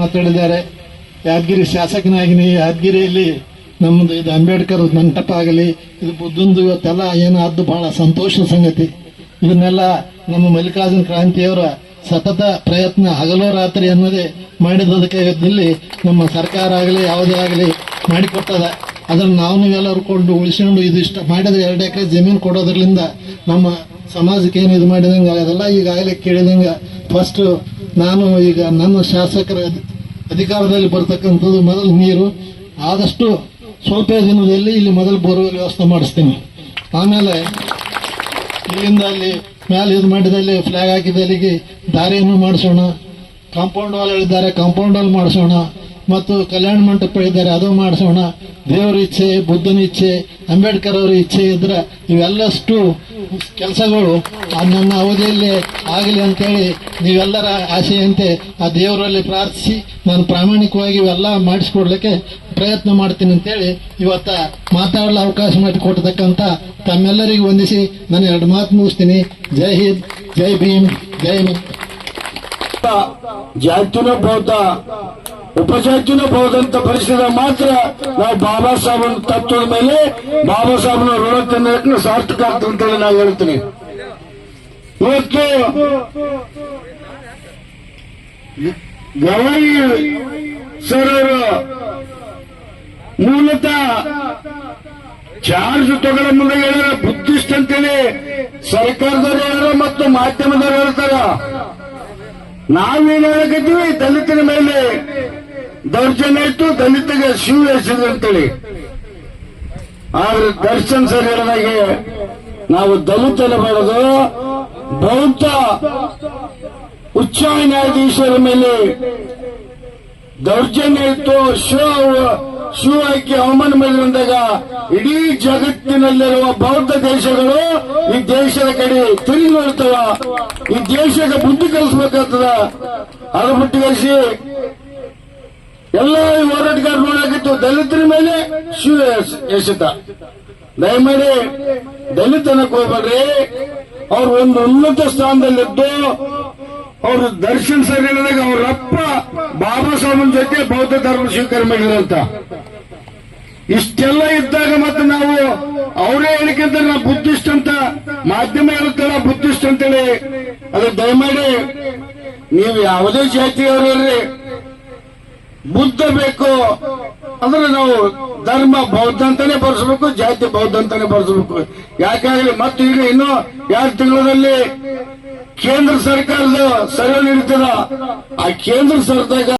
ಮಾತಾಡಿದ್ದಾರೆ. ಯಾದಗಿರಿ ಶಾಸಕನಾಗಿನಿ ಯಾದಗಿರಿಯಲ್ಲಿ ನಮ್ಮದು ಇದು ಅಂಬೇಡ್ಕರ್ ಮಂಟಪ ಆಗಲಿ, ಇದು ಬುದ್ಧಂದು ಇವತ್ತೆಲ್ಲ ಏನಾದ್ದು ಬಹಳ ಸಂತೋಷದ ಸಂಗತಿ. ಇದನ್ನೆಲ್ಲ ನಮ್ಮ ಮಲ್ಲಿಕಾರ್ಜುನ ಕ್ರಾಂತಿಯವರ ಸತತ ಪ್ರಯತ್ನ ಹಗಲು ರಾತ್ರಿ ಅನ್ನೋದೇ ಮಾಡಿದ್ದಕ್ಕೆ ಇಲ್ಲಿ ನಮ್ಮ ಸರ್ಕಾರ ಆಗಲಿ, ಯಾವುದೇ ಆಗಲಿ ಮಾಡಿಕೊಟ್ಟದ. ಅದನ್ನು ನಾವು ಎಲ್ಲರೂ ಕೊಂಡು ಉಳಿಸ್ಕೊಂಡು ಇದಿಷ್ಟ ಮಾಡಿದ್ರೆ ಎರಡು ಎಕರೆ ಜಮೀನು ಕೊಡೋದ್ರಲಿಂದ ನಮ್ಮ ಸಮಾಜಕ್ಕೆ ಏನು ಇದು ಮಾಡಿದಂಗೆ ಅದೆಲ್ಲ ಈಗಾಗಲೇ ಕೇಳಿದಂಗೆ ಫಸ್ಟ್ ನಾನು ಈಗ ನನ್ನ ಶಾಸಕರ ಅಧಿಕಾರದಲ್ಲಿ ಬರ್ತಕ್ಕಂಥದ್ದು ಮೊದಲು ನೀರು. ಆದಷ್ಟು ಸ್ವಲ್ಪ ದಿನದಲ್ಲಿ ಇಲ್ಲಿ ಮೊದಲು ಬೋರ್ವೆಲ್ ವ್ಯವಸ್ಥೆ ಮಾಡಿಸ್ತೀನಿ. ಆಮೇಲೆ ಇಲ್ಲಿಂದ ಅಲ್ಲಿ ಮ್ಯಾಲೆ ಇದು ಮಾಡಿದಲ್ಲಿ ಫ್ಲಾಗ್ ಹಾಕಿದಲ್ಲಿ ದಾರಿಯನ್ನು ಮಾಡಿಸೋಣ. ಕಾಂಪೌಂಡ್ ವಾಲ್ ಹೇಳಿದ್ದಾರೆ ಕಾಂಪೌಂಡ್ ವಾಲ್ ಮಾಡಿಸೋಣ. ಮತ್ತು ಕಲ್ಯಾಣ ಮಂಟಪ ಇದ್ದಾರೆ ಅದು ಮಾಡಿಸೋಣ. ದೇವರ ಇಚ್ಛೆ, ಬುದ್ಧನ ಇಚ್ಛೆ, ಅಂಬೇಡ್ಕರ್ ಅವರ ಇಚ್ಛೆ ಇದ್ರೆ ಇವೆಲ್ಲಷ್ಟು ಕೆಲಸಗಳು ನನ್ನ ಅವಧಿಯಲ್ಲಿ ಆಗಲಿ ಅಂತೇಳಿ ನೀವೆಲ್ಲರ ಆಸೆಯಂತೆ ಆ ದೇವರಲ್ಲಿ ಪ್ರಾರ್ಥಿಸಿ ನಾನು ಪ್ರಾಮಾಣಿಕವಾಗಿ ಇವೆಲ್ಲ ಮಾಡಿಸ್ಕೊಡ್ಲಿಕ್ಕೆ ಪ್ರಯತ್ನ ಮಾಡ್ತೀನಿ ಅಂತೇಳಿ ಇವತ್ತ ಮಾತಾಡಲು ಅವಕಾಶ ಮಾಡಿಕೊಡ್ತಕ್ಕಂಥ ತಮ್ಮೆಲ್ಲರಿಗೂ ವಂದಿಸಿ ನಾನು ಎರಡು ಮಾತು ಮುಗಿಸ್ತೀನಿ. ಜೈ ಹಿಂದ್, ಜೈ ಭೀಮ್, ಜೈ ಜಾತಿನೂ ಬೌದ್ಧ ಉಪಜಾತಿನೂ ಹೋದಂತ ಅಂತ ಪರಿಸ್ಥಿತಿ ಮಾತ್ರ ನಾವು ಬಾಬಾ ಸಾಹೇಬನ ತತ್ವದ ಮೇಲೆ ಬಾಬಾ ಸಾಹೇಬನ ಋಣ ತಿನ್ನೋದಕ್ಕೆ ಸಾರ್ಥಕ ಆಗ್ತದೆ ಅಂತೇಳಿ ನಾವು ಹೇಳ್ತೀನಿ. ಇವತ್ತು ಗವಾಯಿ ಸರ್ ಅವರು ಮೂಲತಃ ಚಾರ್ಜ್ ತಗೊಳ್ಳ ಮುಂದೆ ಹೇಳಿದ್ರೆ ಬುದ್ಧಿಸ್ಟ್ ಅಂತೇಳಿ ಸರ್ಕಾರದವರು ಹೇಳ್ಯಾರ ಮತ್ತು ಮಾಧ್ಯಮದವರು ಹೇಳ್ತಾರ. ನಾವೇನು ಹೇಳಕತ್ತೀವಿ ದಲಿತರ ಮೇಲೆ ದೌರ್ಜನ್ಯ ಇತ್ತು ದಲಿತಗೆ ಶಿವ ಹೆಸರು ಅಂತೇಳಿ. ಆದ್ರೆ ದರ್ಶನ್ ಸರ್ ಹೇಳಿದಾಗೆ ನಾವು ದಲಿತನ ಬಾರದು ಬೌದ್ಧ ಉಚ್ಚ ನ್ಯಾಯಾಧೀಶರ ಮೇಲೆ ದೌರ್ಜನ್ಯ ಇತ್ತು, ಶಿವ ಶಿವ ಹಾಕಿ ಅವಮಾನ ಬಂದಾಗ ಇಡೀ ಜಗತ್ತಿನಲ್ಲಿರುವ ಬೌದ್ಧ ದೇಶಗಳು ಈ ದೇಶದ ಕಡೆ ತಿರುಗಿ ನೋಡ್ತಾವ. ಈ ದೇಶದ ಬುದ್ಧಿ ಕಲಿಸ್ಬೇಕಾಗ್ತದ. ಅದು ಬಿಟ್ಟುಗಳಿಸಿ ಎಲ್ಲ ಹೋರಾಟಗಾರ ನೋಡಾಕಿತ್ತು. ದಲಿತರ ಮೇಲೆ ಶಿವ ಎಸಿತ ದಯಮಾಡಿ ದಲಿತನಕ್ಕೆ ಹೋಗ್ಬೇಡ್ರಿ. ಅವ್ರು ಒಂದು ಉನ್ನತ ಸ್ಥಾನದಲ್ಲಿದ್ದು ಅವರು ದರ್ಶನ್ ಸರ್ ಹೇಳಿದಾಗ ಅವ್ರ ಅಪ್ಪ ಬಾಬಾ ಸಾಹೇಬನ ಜೊತೆ ಬೌದ್ಧ ಧರ್ಮ ಸ್ವೀಕಾರ ಮಾಡಿದ್ರಂತ ಇಷ್ಟೆಲ್ಲ ಇದ್ದಾಗ ಮತ್ತೆ ನಾವು ಅವರೇ ಹೇಳಿಕೆಂತ ನಾವು ಬುದ್ಧಿಸ್ಟ್ ಅಂತ, ಮಾಧ್ಯಮ ಇರುತ್ತಲ್ಲ ಬುದ್ಧಿಸ್ಟ್ ಅಂತೇಳಿ. ಅದು ದಯಮಾಡಿ ನೀವು ಯಾವುದೇ ಜಾತಿಯವರೇ ಬುದ್ಧ ಬೇಕು ಅಂದ್ರೆ ನಾವು ಧರ್ಮ ಬೌದ್ಧ ಅಂತಾನೆ ಬರ್ಸ್ಬೇಕು, ಜಾತಿ ಬೌದ್ಧ ಅಂತಾನೆ ಬರ್ಸ್ಬೇಕು. ಯಾಕಾಗಲಿ ಮತ್ತು ಈಗ ಇನ್ನು ಎರಡು ತಿಂಗಳಲ್ಲಿ ಕೇಂದ್ರ ಸರ್ಕಾರದ ಸರ್ವೆ ನಡೀತದ. ಆ ಕೇಂದ್ರ ಸರ್ಕಾರ